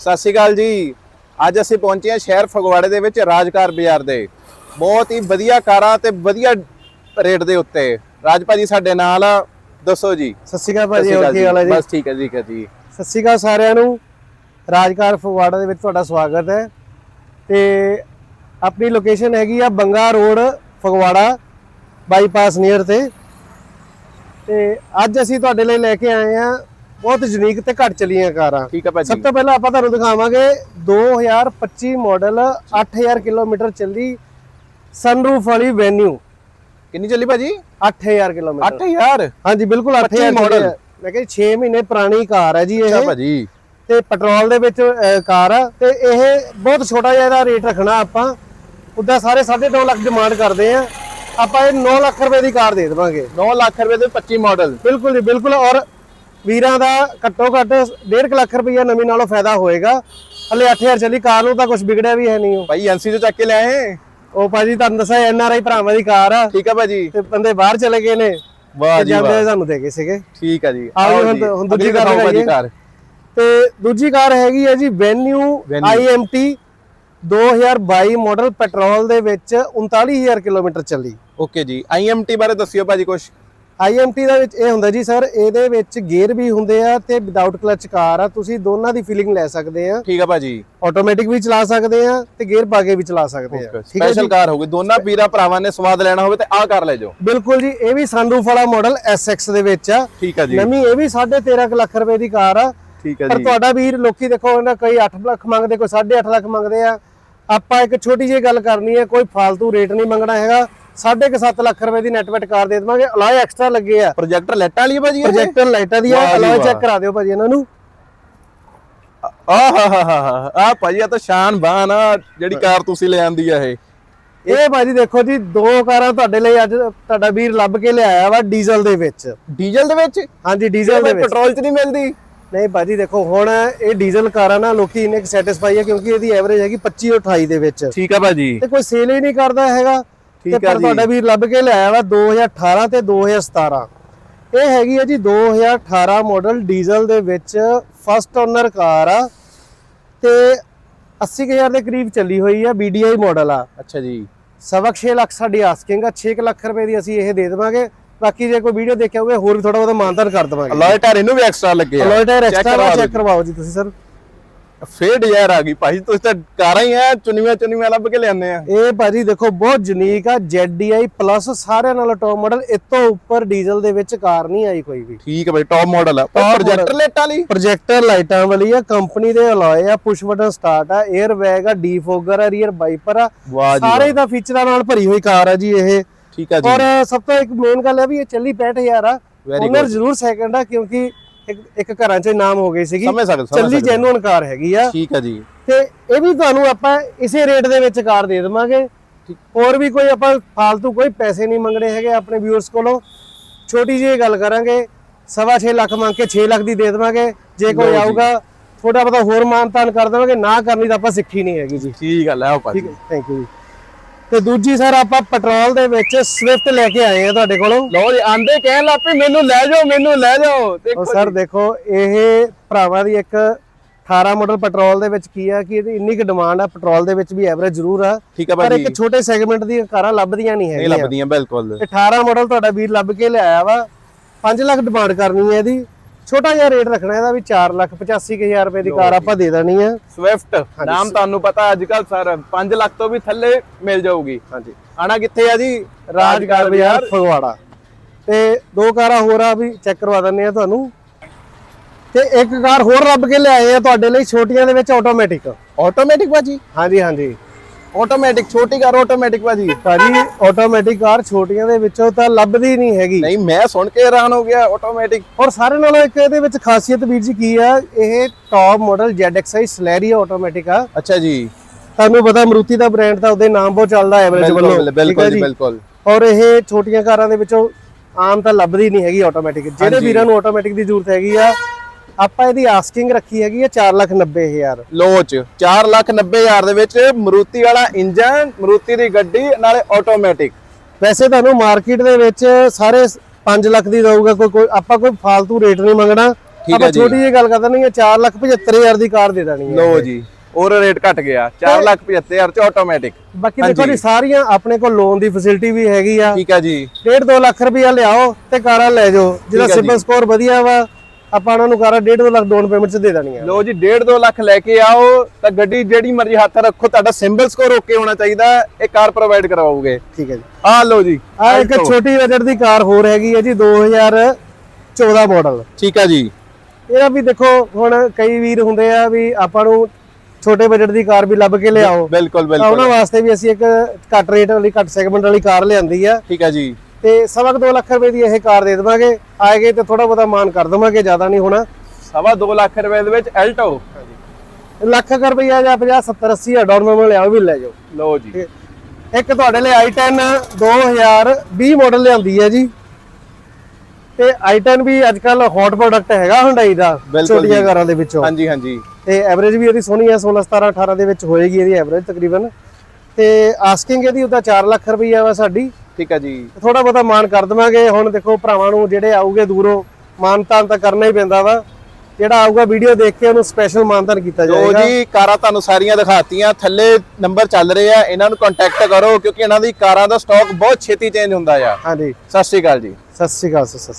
ਸਤਿ ਸ਼੍ਰੀ ਅਕਾਲ ਜੀ। ਅੱਜ ਅਸੀਂ ਪਹੁੰਚੇ ਹਾਂ ਸ਼ਹਿਰ ਫਗਵਾੜੇ ਦੇ ਵਿੱਚ ਰਾਜਕਾਰ ਬਾਜ਼ਾਰ ਦੇ। ਬਹੁਤ ਹੀ ਵਧੀਆ ਕਾਰਾਂ ਤੇ ਵਧੀਆ ਰੇਟ ਦੇ ਉੱਤੇ। ਰਾਜ ਭਾਜੀ ਸਾਡੇ ਨਾਲ ਆ। ਦੱਸੋ ਜੀ। ਸਤਿ ਸ਼੍ਰੀ ਅਕਾਲ ਭਾਜੀ ਹੋਰ ਕੀ ਹਾਲ ਹੈ ਜੀ? ਬਸ ਠੀਕ ਹੈ ਜੀ ਠੀਕ ਹੈ ਜੀ। ਸਤਿ ਸ਼੍ਰੀ ਅਕਾਲ ਸਾਰਿਆਂ ਨੂੰ। ਰਾਜਕਾਰ ਫਗਵਾੜਾ ਦੇ ਵਿੱਚ ਤੁਹਾਡਾ ਸਵਾਗਤ ਹੈ। ਤੇ ਆਪਣੀ ਲੋਕੇਸ਼ਨ ਹੈਗੀ ਆ Banga road Phagwara bypass near ਤੇ। ਤੇ ਅੱਜ ਅਸੀਂ ਤੁਹਾਡੇ ਲਈ ਲੈ ਕੇ ਆਏ ਆ ਬਹੁਤ ਯੂਨੀਕ ਤੇ ਘੱਟ ਚਲੀਆਂ ਕਾਰਾਂ। ਠੀਕ ਹੈ ਭਾਜੀ। ਸਭ ਤੋਂ ਪਹਿਲਾਂ ਆਪਾਂ ਤੁਹਾਨੂੰ ਦਿਖਾਵਾਂਗੇ 2025 ਮਾਡਲ 8000 ਕਿਲੋਮੀਟਰ ਚੱਲੀ ਸਨਰੂਫ ਵਾਲੀ ਵੈਨਿਊ ਕਿੰਨੀ ਚੱਲੀ ਭਾਜੀ? 8000 ਕਿਲੋਮੀਟਰ। 8000 ਹਾਂਜੀ ਬਿਲਕੁਲ 25 8000 model। ਮਾਡਲ ਮੈਂ ਕਿਹਾ 6 ਮਹੀਨੇ ਪੁਰਾਣੀ ਕਾਰ ਹੈ ਜੀ ਅੱਛਾ ਇਹ ਭਾਜੀ। ਤੇ ਪੈਟਰੋਲ ਦੇ ਵਿੱਚ ਕਾਰ ਆ। ਤੇ ਇਹ ਬਹੁਤ ਛੋਟਾ ਜਿਹਾ ਇਹਦਾ ਰੇਟ ਰੱਖਣਾ ਆਪਾਂ। ਉਦਾਂ ਸਾਰੇ 2.5 ਲੱਖ ਡਿਮਾਂਡ ਕਰਦੇ ਆ। ਆਪਾਂ ਇਹ 9 ਲੱਖ ਰੁਪਏ ਦੀ ਕਾਰ ਦੇ ਦੇਵਾਂਗੇ। 9 ਲੱਖ ਰੁਪਏ ਦੇ 25 ਮਾਡਲ ਬਿਲਕੁਲ ਜੀ ਬਿਲਕੁਲ। ਔਰ ਵੀਰਾਂ ਦਾ ਘੱਟੋ ਘੱਟ 1.5 ਲੱਖ ਰੁਪਈਆ ਨਵੀਂ ਨਾਲੋਂ ਫਾਇਦਾ ਹੋਏਗਾ। ਹਲੇ 8000 ਚੱਲੀ ਕਾਰ ਨੂੰ ਤਾਂ ਕੁਝ ਵਿਗੜਿਆ ਵੀ ਹੈ ਨਹੀਂ ਉਹ। ਭਾਈ ਐਨਸੀ ਤੋਂ ਚੱਕ ਕੇ ਲਿਆਏ? ਉਹ ਭਾਜੀ ਤੁਹਾਨੂੰ ਦੱਸਿਆ ਐਨ ਆਰ ਆਈ ਭਰਾਵਾਂ ਦੀ ਕਾਰ ਆ। ਠੀਕ ਹੈ ਭਾਜੀ। ਤੇ ਬੰਦੇ ਬਾਹਰ ਚਲੇ ਗਏ ਨੇ। ਵਾਹ ਜੀ ਜਾਂਦੇ ਵਾਹ। ਸਾਨੂੰ ਦੇ ਗਏ ਸੀਗੇ। ਠੀਕ ਹੈ ਜੀ। ਆਓ ਹੁਣ- ਦੂਜੀ ਕਾਰ ਭਾਜੀ। ਕਾਰ। ਤੇ ਦੂਜੀ ਕਾਰ ਹੈਗੀ ਹੈ ਜੀ ਵੈਨਿਊ। IMT 2022 ਮਾਡਲ ਪੈਟਰੋਲ ਦੇ ਵਿੱਚ 39000 ਕਿਲੋਮੀਟਰ ਚੱਲੀ। ਓਕੇ ਜੀ। ਆਈਐਮਟੀ ਬਾਰੇ ਦੱਸਿਓ ਭਾਜੀ ਕੁਝ IMT ਦਾ ਵਿੱਚ ਇਹ ਹੁੰਦਾ ਜੀ ਸਰ ਇਹਦੇ ਵਿੱਚ ਗੇਅਰ ਵੀ ਹੁੰਦੇ ਆ ਤੇ ਵਿਦਆਊਟ ਕਲਚ ਕਾਰ ਆ ਤੁਸੀਂ ਦੋਨਾਂ ਦੀ ਫੀਲਿੰਗ ਲੈ ਸਕਦੇ ਆ। ਠੀਕ ਹੈ ਭਾਜੀ। ਆਟੋਮੈਟਿਕ ਵੀ ਚਲਾ ਸਕਦੇ ਆ ਤੇ ਗੇਅਰ ਪਾ ਕੇ ਵੀ ਚਲਾ ਸਕਦੇ ਆ। ਸਪੈਸ਼ਲ ਕਾਰ ਹੋਊਗੀ। ਦੋਨਾਂ ਵੀਰਾਂ ਭਰਾਵਾਂ ਨੇ ਸਵਾਦ ਲੈਣਾ ਹੋਵੇ ਤੇ ਆਹ ਕਾਰ ਲੈ ਜਾਓ। ਬਿਲਕੁਲ ਜੀ ਇਹ ਵੀ ਸਨਰੂਫ ਵਾਲਾ ਮਾਡਲ SX ਦੇ ਵਿੱਚ ਆ। ਠੀਕ ਹੈ ਜੀ। ਨਵੀਂ ਇਹ ਵੀ 13.5 ਲੱਖ ਰੁਪਏ ਦੀ ਕਾਰ ਆ। ਠੀਕ ਪਰ ਜੀ। ਤੁਹਾਡਾ ਵੀਰ ਲੋਕੀ ਦੇਖੋ ਇਹਨਾਂ ਕਈ 8 ਲੱਖ ਮੰਗਦੇ ਕੋਈ 8.5 ਲੱਖ ਮੰਗਦੇ ਆ। ਆਪਾਂ ਇੱਕ ਛੋਟੀ ਜਿਹੀ ਗੱਲ ਕਰਨੀ ਹੈ ਕੋਈ ਫालतू ਰੇਟ ਨਹੀਂ ਮੰਗਣਾ ਹੈਗਾ। 7.5 ਲੱਖ ਰੁਪਏ ਦੀ ਨੈਟਵਰਕ ਕਾਰ ਦੇ ਦੇਵਾਂਗੇ। ਅਲਾਈ ਐਕਸਟਰਾ ਲੱਗੇ ਆ। ਪ੍ਰੋਜੈਕਟਰ ਲੈਟਾਂ ਵਾਲੀ ਹੈ ਭਾਜੀ? ਪ੍ਰੋਜੈਕਟਰ ਲਾਈਟਾਂ ਦੀ ਅਲਾਈ ਵਾਹ। ਚੈੱਕ ਕਰਾ ਦਿਓ ਭਾਜੀ ਇਹਨਾਂ ਨੂੰ। ਆਹ ਹਾ ਹਾ ਹਾ ਆ ਭਾਜੀ ਆ ਤਾਂ ਸ਼ਾਨ ਬਾਨ ਆ ਜਿਹੜੀ ਕਾਰ ਤੁਸੀਂ ਲੈ ਆਂਦੀ ਆ ਇਹ। ਇਹ ਭਾਜੀ ਦੇਖੋ ਜੀ ਦੋ ਕਾਰਾਂ ਤੁਹਾਡੇ ਲਈ ਅੱਜ ਤੁਹਾਡਾ ਵੀਰ ਲੱਭ ਕੇ ਲਿਆਇਆ ਵਾ ਡੀਜ਼ਲ ਦੇ ਵਿੱਚ। ਡੀਜ਼ਲ ਦੇ ਵਿੱਚ? ਹਾਂਜੀ ਡੀਜ਼ਲ ਦੇ ਵਿੱਚ। ਪੈਟਰੋਲ 'ਚ ਨਹੀਂ ਮਿਲਦੀ। ਨਹੀਂ ਭਾਜੀ ਦੇਖੋ ਹੁਣ ਇਹ ਡੀਜ਼ਲ ਕਾਰਾਂ ਨਾਲ ਲੋਕੀ ਇੰਨੇ ਸੈਟੀਸਫਾਈ ਆ ਕਿਉਂਕਿ ਇਹਦੀ ਐਵਰੇਜ ਹੈਗੀ 25 ਤੋਂ 28 ਦੇ ਵਿੱਚ। ਠੀਕ ਆ ਭਾਜੀ। ਤੇ ਕੋਈ ਸੇਲ ਹੀ ਨਹੀਂ ਕਰਦਾ ਹੈਗਾ। ਤੇ ਪਰ ਜੀ। ਤੁਹਾਡਾ ਵੀਰ ਲੱਭ ਕੇ ਲਿਆਇਆ ਵਾ 2018 ਤੇ 2017 ਇਹ ਹੈਗੀ ਹੈ ਜੀ 2018 ਮਾਡਲ ਡੀਜ਼ਲ ਦੇ ਵਿੱਚ ਫਸਟ ਓਨਰ ਕਾਰ ਆ ਤੇ 80000 ਦੇ ਕਰੀਬ ਚੱਲੀ ਹੋਈ ਆ BDI ਮਾਡਲ ਆ। ਅੱਛਾ ਜੀ। ਸਵਾ ਕੁ ਛੇ ਲੱਖ ਸਾਡੀ ਆਸਕਿੰਗ ਆ 6 ਲੱਖ ਰੁਪਏ ਦੀ ਅਸੀਂ ਇਹ ਦੇ ਦੇਵਾਂਗੇ। ਬਾਕੀ ਜੇ ਕੋਈ ਵੀਡੀਓ ਦੇਖਿਆ ਹੋਵੇ ਹੋਰ ਵੀ ਥੋੜਾ ਬਹੁਤਾ ਮਾਨਤਾਨ ਕਰ ਦੇਵਾਂਗੇ। ਅਲੋਏ ਟਾਇਰ ਇਹਨੂੰ ਵੀ ਐਕਸਟਰਾ ਲੱਗੇ ਆ। Check ਐਕਸਟਰਾ ਚੈੱਕ ਕਰਵਾਓ ਜੀ ਤੁਸੀਂ ਸਰ ਫੇਰ ਡਿਜ਼ਾਇਰ ਆ ਗਈ ਭਾਜੀ ਤੁਸੀਂ ਤਾਂ ਕਾਰਾਂ ਹੀ ਆ ਚੁਣੀਆਂ ਚੁਣੀਆਂ ਲੱਭ ਕੇ ਲਿਆਉਂਦੇ ਆ। ਇਹ ਭਾਜੀ ਦੇਖੋ ਬਹੁਤ ਯੂਨੀਕ ਆ ZDI ਪਲੱਸ ਸਾਰਿਆਂ ਨਾਲੋਂ ਟੌਪ ਮਾਡਲ ਇਸ ਤੋਂ ਉੱਪਰ ਡੀਜ਼ਲ ਦੇ ਵਿੱਚ ਕਾਰ ਨਹੀਂ ਆਈ ਕੋਈ ਵੀ। ਠੀਕ ਹੈ ਭਾਈ ਟੌਪ ਮਾਡਲ ਆ। ਪ੍ਰੋਜੈਕਟਰ। ਲੈਟਾਂ ਵਾਲੀ? ਪ੍ਰੋਜੈਕਟਰ ਲਾਈਟਾਂ ਵਾਲੀ ਆ ਕੰਪਨੀ ਦੇ ਅਲੋਏ ਆ ਪੁਸ਼ ਬਟਨ ਸਟਾਰਟ ਆ 에ਅਰ ਬੈਗ ਆ ਡੀਫੋਗਰ ਆ ਰੀਅਰ ਵਾਈਪਰ ਆ। ਸਾਰੇ ਦਾ ਫੀਚਰਾਂ ਨਾਲ ਭਰੀ ਹੋਈ ਕਾਰ ਆ ਜੀ ਇਹ। ਠੀਕ ਆ ਜੀ। ਔਰ ਸਭ ਤੋਂ ਇੱਕ ਮੇਨ ਗੱਲ ਹੈ ਵੀ ਇਹ ਚੱਲੀ 65000 ਆ। ਓਨਰ ਜ਼ਰੂਰ ਸੈਕੰਡ ਆ ਕਿਉਂਕਿ ਇੱਕ ਘਰਾਂ 'ਚ ਨਾਮ ਹੋ ਗਈ ਸੀਗੀ। ਸਮਝ ਸਕਦੇ ਸਮਝ ਚੱਲੀ ਜੈਨੂਨ ਕਾਰ ਹੈਗੀ ਆ। ਠੀਕ ਆ ਜੀ। ਤੇ ਇਹ ਵੀ ਤੁਹਾਨੂੰ ਆਪਾਂ ਇਸੇ ਰੇਟ ਦੇ ਵਿੱਚ ਕਾਰ ਦੇ ਦੇਵਾਂਗੇ। ਹੋਰ ਵੀ ਕੋਈ ਆਪਾਂ ਫालतू ਕੋਈ ਪੈਸੇ ਨਹੀਂ ਮੰਗਣੇ ਹੈਗੇ ਆਪਣੇ ਵਿਊਅਰਸ ਕੋਲੋਂ। ਛੋਟੀ ਜਿਹੀ ਗੱਲ ਕਰਾਂਗੇ ਸਵਾ ਛੇ ਲੱਖ ਮੰਗ ਕੇ 6 ਲੱਖ ਦੀ ਦੇ ਦੇਵਾਂਗੇ। ਜੇ ਕੋਈ ਆਊਗਾ ਥੋੜਾ ਬਹੁਤਾ ਹੋਰ ਮਾਨਤਾਨ ਕਰ ਦੇਵਾਂਗੇ। ਨਾ ਕਰਨੀ ਤਾਂ ਆਪਾਂ ਸਿੱਖੀ ਨਹੀਂ ਹੈਗੀ ਜੀ। ਠੀਕ ਆ ਲੈ ਆਓ ਭਾਜੀ। ਠੀਕ ਹੈ ਥੈਂਕ ਯੂ ਜੀ। ਤੇ ਦੂਜੀ ਸਰ ਆਪਾਂ ਪੈਟਰੋਲ ਦੇ ਵਿੱਚ ਸਵਿਫਟ ਲੈ ਕੇ ਆਏ ਆ ਤੁਹਾਡੇ ਕੋਲੋਂ। ਲੋ ਜੀ ਆਂਦੇ ਕਹਿਣ ਲੱਪੇ ਮੈਨੂੰ ਲੈ ਜਾਓ ਮੈਨੂੰ ਲੈ ਜਾਓ। ਦੇਖੋ ਸਰ ਦੇਖੋ ਇਹ ਭਰਾਵਾਂ ਦੀ ਇੱਕ 18 ਮਾਡਲ ਪੈਟਰੋਲ ਦੇ ਵਿੱਚ ਕੀ ਆ ਕਿ ਇਹਦੀ ਇੰਨੀ ਕੁ ਡਿਮਾਂਡ ਆ ਪੈਟਰੋਲ ਦੇ ਵਿੱਚ ਵੀ ਐਵਰੇਜ ਜ਼ਰੂਰ ਆ। ਪਰ ਇੱਕ ਛੋਟੇ ਸੈਗਮੈਂਟ ਦੀਆਂ ਕਾਰਾਂ ਲੱਭਦੀਆਂ ਨਹੀਂ ਨਹੀਂ ਹੈਗੀਆਂ। ਲੱਭਦੀਆਂ ਬਿਲਕੁਲ। 18 ਮਾਡਲ ਤੁਹਾਡਾ ਵੀਰ ਲੱਭ ਕੇ ਲਿਆਇਆ ਵਾ। 5 ਲੱਖ ਡਿਮਾਂਡ ਕਰਨੀ ਹੈ ਇਹਦੀ। ਛੋਟਾ ਜਿਹਾ ਰੇਟ ਰੱਖਣਾ ਇਹਦਾ ਵੀ 4 ਲੱਖ 85000 ਰੁਪਏ ਦੀ ਕਾਰ ਆਪਾਂ ਦੇ ਦੇਣੀ ਆ। ਸਵਿਫਟ ਨਾਮ ਤੁਹਾਨੂੰ ਪਤਾ ਅੱਜ ਕੱਲ ਸਰ 5 ਲੱਖ ਤੋਂ ਵੀ ਥੱਲੇ ਮਿਲ ਜਾਊਗੀ। ਹਾਂਜੀ। ਆਣਾ ਕਿੱਥੇ ਆ ਜੀ? ਰਾਜਗੜ੍ਹ ਬਾਜ਼ਾਰ ਫਗਵਾੜਾ। ਤੇ ਦੋ ਕਾਰਾਂ ਹੋਰ ਆ ਵੀ ਚੈੱਕ ਕਰਵਾ ਦਿੰਨੇ ਆ ਤੁਹਾਨੂੰ। ਤੇ ਇੱਕ ਕਾਰ ਹੋਰ ਲੱਭ ਕੇ ਲਿਆਏ ਆ ਤੁਹਾਡੇ ਲਈ ਛੋਟੀਆਂ ਦੇ ਵਿੱਚ ਆਟੋਮੈਟਿਕ ਆਟੋਮੈਟਿਕ ਭਾਜੀ ਹਾਂਜੀ ਹਾਂਜੀ। ਆਟੋਮੈਟਿਕ ਛੋਟੀ ਕਾਰ ਆਟੋਮੈਟਿਕ ਭਾਜੀ। ਭਾਜੀ ਆਟੋਮੈਟਿਕ ਕਾਰ ਛੋਟੀਆਂ ਦੇ ਵਿੱਚੋਂ ਤਾਂ ਲੱਭਦੀ ਨਹੀਂ ਹੈਗੀ। ਨਹੀਂ ਮੈਂ ਸੁਣ ਕੇ ਹੈਰਾਨ ਹੋ ਗਿਆ ਆਟੋਮੈਟਿਕ ਔਰ ਸਾਰੇ ਨਾਲੋਂ ਇੱਕ ਇਹਦੇ ਵਿੱਚ ਖਾਸੀਅਤ ਵੀਰ ਜੀ ਕੀ ਆ ਇਹ top model ZXi Celerio automatic ਆ। ਅੱਛਾ ਜੀ। ਤੁਹਾਨੂੰ ਪਤਾ ਮਰੂਤੀ ਦਾ ਬ੍ਰਾਂਡ ਤਾਂ ਉਹਦੇ ਨਾਮ ਬਹੁਤ ਚੱਲਦਾ ਐਵਰੇਜ ਵੱਲੋਂ। ਬਿਲਕੁਲ ਜੀ ਬਿਲਕੁਲ। ਔਰ ਇਹ ਛੋਟੀਆਂ ਕਾਰਾਂ ਦੇ ਵਿੱਚੋਂ ਆਮ ਤਾਂ ਲੱਭਦੀ ਨਹੀਂ ਹੈਗੀ ਆਟੋਮੈਟਿਕ ਜਿਹੜੇ ਵੀਰਾਂ ਨੂੰ ਆਟੋਮੈਟਿਕ ਦੀ ਜ਼ਰੂਰਤ ਹੈਗੀ ਆ ਆਪਾਂ ਇਹਦੀ ਆਸਕਿੰਗ ਰੱਖੀ ਹੈਗੀ ਆ 490000 ਲੋਚ 4 ਲੱਖ 90 ਹਜ਼ਾਰ ਦੇ ਵਿੱਚ ਮਰੂਤੀ ਵਾਲਾ ਇੰਜਨ ਮਰੂਤੀ ਦੀ ਗੱਡੀ ਨਾਲੇ ਆਟੋਮੈਟਿਕ ਵੈਸੇ ਤੁਹਾਨੂੰ ਮਾਰਕੀਟ ਦੇ ਵਿੱਚ ਸਾਰੇ 5 ਲੱਖ ਦੀ ਦਊਗਾ ਕੋਈ ਕੋਈ ਆਪਾਂ ਕੋਈ ਫालतू ਰੇਟ ਨਹੀਂ ਮੰਗਣਾ। ਆਪਾਂ ਹੈ ਛੋਟੀ ਜਿਹੀ ਗੱਲ ਕਰ ਦਿੰਦੇ ਹਾਂ 475000 ਦੀ ਕਾਰ ਦੇ ਦੇਣੀ ਹੈ। ਲੋ ਜੀ ਹੋਰ ਰੇਟ ਘਟ ਗਿਆ। 475000 ਚ ਆਟੋਮੈਟਿਕ ਬਾਕੀ ਦੇਖੋ ਜੀ ਸਾਰੀਆਂ ਆਪਣੇ ਕੋਲ ਲੋਨ ਦੀ ਫੈਸਿਲਿਟੀ ਵੀ ਹੈਗੀ ਆ। ਠੀਕ ਹੈ ਜੀ। 1.5 2 ਲੱਖ ਰੁਪਇਆ ਲਿਆਓ ਤੇ ਕਾਰਾਂ ਲੈ ਜਾਓ। ਜਿਹਦਾ ਹੈ ਸਿਬਲ ਸਕੋਰ ਵਧੀਆ ਵਾ ਆਪਾਂ ਉਹਨਾਂ ਨੂੰ ਕਾਰਾਂ 1.5 2 ਲੱਖ ਡਾਊਨ ਪੇਮੈਂਟ 'ਚ ਦੇ ਦੇਣੀਆਂ ਲੋ ਜੀ 1.5 2 ਲੱਖ ਲੈ ਕੇ ਆਓ ਤਾਂ ਗੱਡੀ ਜਿਹੜੀ ਮਰਜ਼ੀ ਹੱਥ ਰੱਖੋ ਤੁਹਾਡਾ ਸਿੰਬਲ ਸਕੋਰ ਓਕੇ ਹੋਣਾ ਚਾਹੀਦਾ ਇਹ ਕਾਰ ਪ੍ਰੋਵਾਈਡ ਕਰਵਾਓਗੇ ਠੀਕ ਹੈ ਜੀ। ਆ ਲੋ ਜੀ ਆ ਇੱਕ ਛੋਟੀ ਬਜਟ ਦੀ ਕਾਰ ਹੋਰ ਹੈਗੀ ਹੈ ਜੀ 2014 ਮਾਡਲ ਠੀਕ ਹੈ ਜੀ। ਇਹਦਾ ਵੀ ਦੇਖੋ ਹੁਣ ਕਈ ਵੀਰ ਹੁੰਦੇ ਆ ਵੀ ਆਪਾਂ ਨੂੰ ਛੋਟੇ ਬਜਟ ਦੀ ਕਾਰ ਵੀ ਲੱਭ ਕੇ ਲਿਆਓ। ਬਿਲਕੁਲ ਬਿਲਕੁਲ। ਉਹਨਾਂ ਵਾਸਤੇ ਵੀ ਅਸੀਂ ਇੱਕ ਘੱਟ ਰੇਟ ਵਾਲੀ ਘੱਟ ਸੈਗਮੈਂਟ ਵਾਲੀ ਕਾਰ ਲਿਆਂਦੀ ਆ। ਠੀਕ ਹੈ ਜੀ। ਤੇ ਸਵਾ ਕੁ ਦੋ ਲੱਖ ਰੁਪਏ ਦੀ ਇਹ ਕਾਰ ਦੇ ਦੇਵਾਂਗੇ। ਆਏਗੇ ਤੇ ਥੋੜਾ ਬਹੁਤਾ ਮਾਨ ਕਰ ਦੇਵਾਂਗੇ ਜ਼ਿਆਦਾ ਨਹੀਂ ਹੋਣਾ। ਸਵਾ 2 ਲੱਖ ਰੁਪਏ ਦੇ ਵਿੱਚ ਐਲਟੋ। ਲੱਖ ਰੁਪਈਆ ਜਾਂ 50 70 80 ਹਜ਼ਾਰ ਡਾਊਨ ਪੇਮੈਂਟ ਲਿਆਓ ਵੀ ਲੈ ਜਾਓ। ਲੋ ਜੀ। ਇੱਕ ਤੁਹਾਡੇ ਲਈ i10 2020 ਮਾਡਲ ਲਿਆਂਦੀ ਹੈ ਜੀ। ਤੇ i10 ਵੀ ਅੱਜ ਕੱਲ ਹੌਟ ਪ੍ਰੋਡਕਟ ਹੈਗਾ ਹੁੰਡਾਈ ਦਾ ਛੋਟੀਆਂ। ਕਾਰਾਂ ਦੇ ਵਿੱਚੋਂ। ਹਾਂਜੀ ਹਾਂਜੀ। ਤੇ ਐਵਰੇਜ ਵੀ ਇਹਦੀ ਸੋਹਣੀ ਹੈ 16 17 18 ਦੇ ਵਿੱਚ ਹੋਏਗੀ ਇਹਦੀ ਐਵਰੇਜ ਤਕਰੀਬਨ। ਤੇ ਆਸਕਿੰਗ ਇਹਦੀ ਉਹਦਾ 4 ਲੱਖ ਰੁਪਈਆ ਵਾ ਸਾਡੀ। ਠੀਕ ਹੈ ਜੀ। ਥੋੜਾ ਬਹੁਤਾ ਮਾਨ ਕਰ ਦਵਾਂਗੇ। ਹੁਣ ਦੇਖੋ ਭਰਾਵਾਂ ਨੂੰ ਜਿਹੜੇ ਆਉਗੇ ਦੂਰੋਂ ਮਾਨਤਾਨ ਤਾਂ ਕਰਨਾ ਹੀ ਪੈਂਦਾ ਵਾ। ਜਿਹੜਾ ਆਊਗਾ ਵੀਡੀਓ ਦੇਖ ਕੇ ਉਹਨੂੰ ਸਪੈਸ਼ਲ ਮਾਨਤਾਨ ਕੀਤਾ ਲੋ ਜਾਏਗਾ। ਜੀ ਕਾਰਾਂ ਤੁਹਾਨੂੰ ਸਾਰੀਆਂ ਦਿਖਾਤੀਆਂ। ਥੱਲੇ ਨੰਬਰ ਚੱਲ ਰਹੇ ਆ। ਇਹਨਾਂ ਨੂੰ ਕੰਟੈਕਟ ਕਰੋ ਕਿਉਂਕਿ ਇਹਨਾਂ ਦੀ ਕਾਰਾਂ ਦਾ ਸਟਾਕ ਬਹੁਤ ਛੇਤੀ ਚੇਂਜ ਹੁੰਦਾ ਆ। ਹਾਂਜੀ। ਸਤਿ ਸ਼੍ਰੀ ਅਕਾਲ ਜੀ। ਸਤਿ ਸ਼੍ਰੀ ਅਕਾਲ ਸਤਿ ਸ਼੍ਰੀ ਅਕਾਲ।